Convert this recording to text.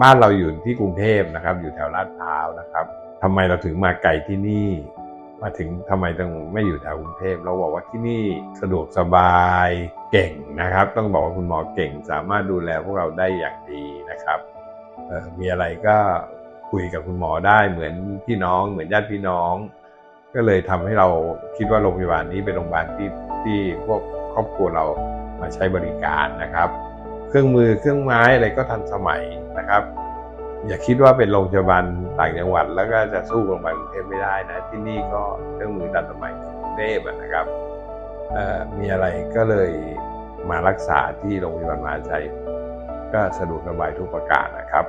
บ้านเราอยู่ที่กรุงเทพนะครับ อยู่แถวลาดพร้าวนะครับทำไมเราถึงมาไกลที่นี่ มาถึงทำไมต้องไม่อยู่แถวกรุงเทพเราบอกว่าที่นี่สะดวกสบายเก่งนะครับ ต้องบอกว่าคุณหมอเก่ง สามารถดูแลพวกเราได้อย่างดีนะครับมีอะไรก็คุยกับคุณหมอได้เหมือนพี่น้อง เหมือนญาติพี่น้อง ก็เลยทำให้เราคิดว่าโรงพยาบาลนี้เป็นโรงพยาบาลที่ที่พวกครอบครัวเรามาใช้บริการนะครับ เครื่องมือเครื่องไม้อะไรก็ทันสมัยนะครับ อย่าคิดว่าเป็นโรงพยาบาลต่างจังหวัด แล้วก็จะสู้โรงพยาบาลกรุงเทพไม่ได้นะ ที่นี่ก็เครื่องมือทันสมัยกรุงเทพนะครับมีอะไรก็เลยมารักษาที่โรงพยาบาลมหาชัยก็สะดวกสบายทุกประการนะครับ